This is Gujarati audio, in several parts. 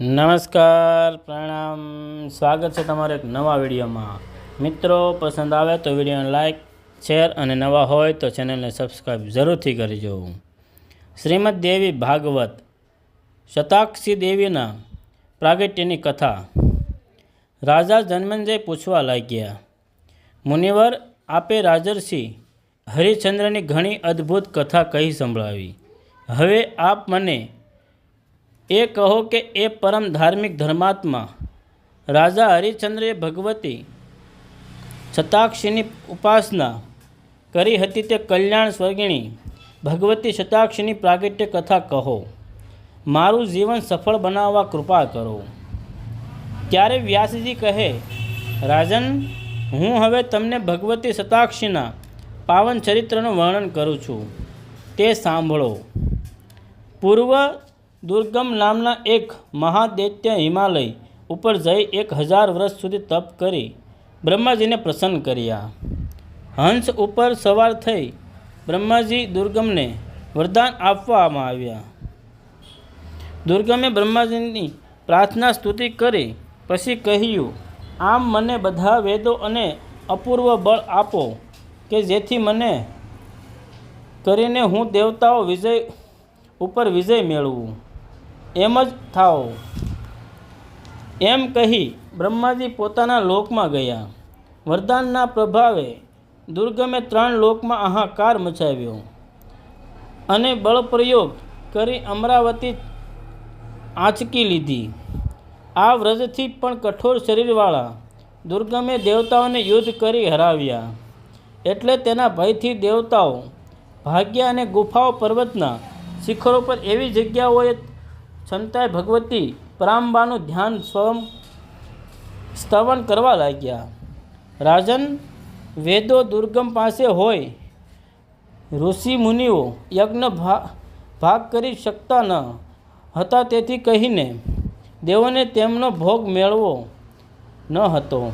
નમસ્કાર, પ્રણામ. સ્વાગત છે તમારે એક નવા વિડીયોમાં. મિત્રો, પસંદ આવે તો વિડીયોને લાઇક શેર અને નવા હોય તો ચેનલને સબસ્ક્રાઈબ જરૂરથી કરજો. શ્રીમદ દેવી ભાગવત, શતાક્ષી દેવીના પ્રાગટ્યની કથા. રાજા જન્મંજય પૂછવા લાગ્યા, મુનિવર, આપે રાજર્ષિ હરિશ્ચંદ્રની ઘણી અદ્ભુત કથા કહી સંભળાવી. હવે આપ મને એ કહો કે એ પરમ ધાર્મિક ધર્માત્મા, રાજા હરિશ્ચંદ્રએ ભગવતી શતાક્ષીની ઉપાસના કરી હતી તે કલ્યાણ સ્વર્ગિણી ભગવતી શતાક્ષીની પ્રાગટ્ય કથા કહો, મારું જીવન સફળ બનાવવા કૃપા કરો. ત્યારે વ્યાસજી કહે, રાજન, હું હવે તમને ભગવતી શતાક્ષીના પાવન ચરિત્રનું વર્ણન કરું છું. તે સાંભળો. પૂર્વ દુર્ગમ નામના એક મહાદૈત્ય હિમાલય ઉપર જઈ એક હજાર વર્ષ સુધી તપ કરી બ્રહ્માજીને પ્રસન્ન કર્યા. હંસ ઉપર સવાર થઈ બ્રહ્માજી દુર્ગમને વરદાન આપવામાં આવ્યા. દુર્ગમે બ્રહ્માજીની પ્રાર્થના સ્તુતિ કરી, પછી કહ્યું, આમ મને બધા વેદો અને અપૂર્વ બળ આપો કે જેથી મને કરીને હું દેવતાઓ વિજય ઉપર વિજય મેળવું. એમ જ થાઓ. એમ કહી બ્રહ્માજી પોતાના લોકમાં ગયા. વરદાનના પ્રભાવે દુર્ગમે ત્રણ લોકમાં હાહાકાર મચાવ્યો અને બળપ્રયોગ કરી અમરાવતી આંચકી લીધી. આ વ્રજથી પણ કઠોર શરીરવાળા દુર્ગમે દેવતાઓને યુદ્ધ કરી હરાવ્યા. એટલે તેના ભયથી દેવતાઓ ભાગ્યા અને ગુફાઓ પર્વતના શિખરો પર એવી જગ્યાઓએ છંતાય ભગવતી પરાંબાનું ધ્યાન સ્વયં સ્તવન કરવા લાગ્યા. રાજન વેદો દુર્ગમ પાસે હોય, ઋષિ મુનિઓ યજ્ઞ ભાગ કરી શકતા ન હતા તેથી કહીને દેવોને તેમનો ભોગ મેળવો ન હતો.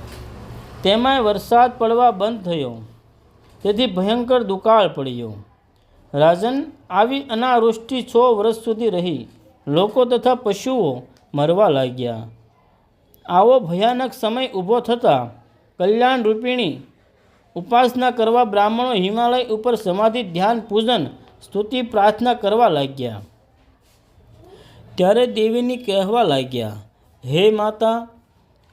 તેમાંય વરસાદ પડવા બંધ થયો. તેથી ભયંકર દુકાળ પડ્યો. રાજન આવી અનાવૃષ્ટિ છ વર્ષ સુધી રહી. લોકો તથા પશુઓ મરવા લાગ્યા. આવો ભયાનક સમય ઊભો થતાં કલ્યાણ રૂપિણી ઉપાસના કરવા બ્રાહ્મણો હિમાલય ઉપર સમાધિ, ધ્યાન, પૂજન, સ્તુતિ, પ્રાર્થના કરવા લાગ્યા. ત્યારે દેવીની કહેવા લાગ્યા, હે માતા,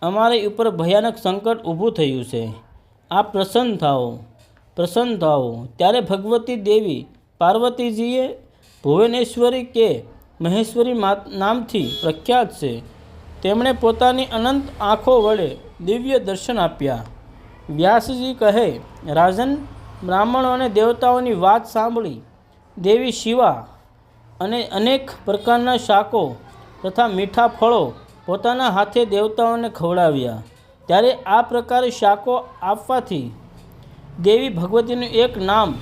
અમારી ઉપર ભયાનક સંકટ ઊભું થયું છે. આ પ્રસન્ન થાઓ પ્રસન્ન થાઓ. ત્યારે ભગવતી દેવી પાર્વતીજીએ ભુવનેશ્વરી કે મહેશ્વરી નામથી પ્રખ્યાત છે. તેમણે પોતાની અનંત આંખો વડે દિવ્ય દર્શન આપ્યા. વ્યાસજી કહે, રાજન બ્રાહ્મણો અને દેવતાઓની વાત સાંભળી. દેવી શિવા અને અનેક પ્રકારના શાકો તથા મીઠા ફળો પોતાના હાથે દેવતાઓને ખવડાવ્યા. ત્યારે આ પ્રકારે શાકો આપવાથી દેવી ભગવતીનું એક નામ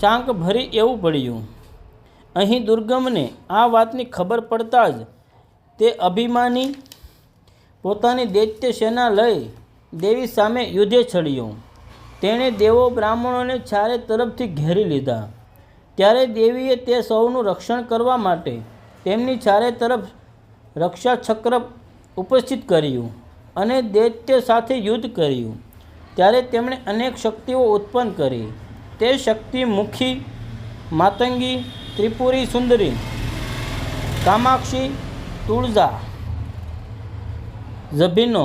ચાંક ભરી એવું પડ્યું. અહીં દુર્ગમને આ વાતની ખબર પડતાં જ તે અભિમાની પોતાની દૈત્ય સેના લઈ દેવી સામે યુદ્ધે ચડ્યો. તેણે દેવો બ્રાહ્મણોને ચારે તરફથી ઘેરી લીધા. ત્યારે દેવીએ તે સૌનું રક્ષણ કરવા માટે તેમની ચારે તરફ રક્ષા ચક્ર ઉપસ્થિત કર્યું અને દૈત્ય સાથે યુદ્ધ કર્યું. ત્યારે તેમણે અનેક શક્તિઓ ઉત્પન્ન કરી. તે શક્તિ મુખી, માતંગી ત્રિપુરી સુંદરી કામાક્ષી તુળજા જભીનો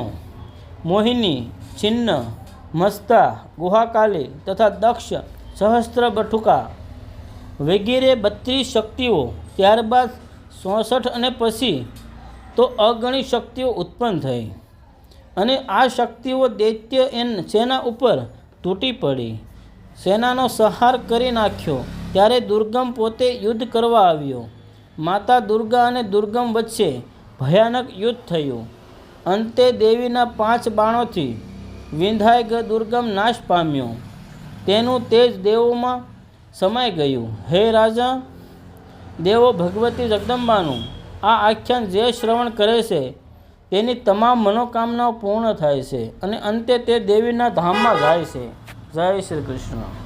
મોહિની છિન્ન મસ્તા ગુહાકાલી તથા દક્ષ સહસ્ત્ર બઠુકા વગેરે બત્રીસ શક્તિઓ ત્યારબાદ ચોસઠ અને પછી તો અગણિત શક્તિઓ ઉત્પન્ન થઈ અને આ શક્તિઓ દૈત્ય એન સેના ઉપર તૂટી પડી સેનાનો સંહાર કરી નાખ્યો. ત્યારે દુર્ગમ પોતે યુદ્ધ કરવા આવ્યો. માતા દુર્ગા અને દુર્ગમ વચ્ચે ભયાનક યુદ્ધ થયું. અંતે દેવીના પાંચ બાણોથી વિંધાય દુર્ગમ નાશ પામ્યો. તેનું તેજ દેવોમાં સમાઈ ગયું. હે રાજા, દેવો ભગવતી જગદંબાનું, આ આખ્યાન જે શ્રવણ કરે છે, તેની તમામ મનોકામનાઓ પૂર્ણ થાય છે અને અંતે તે દેવીના ધામમાં જાય છે. જય શ્રી કૃષ્ણ.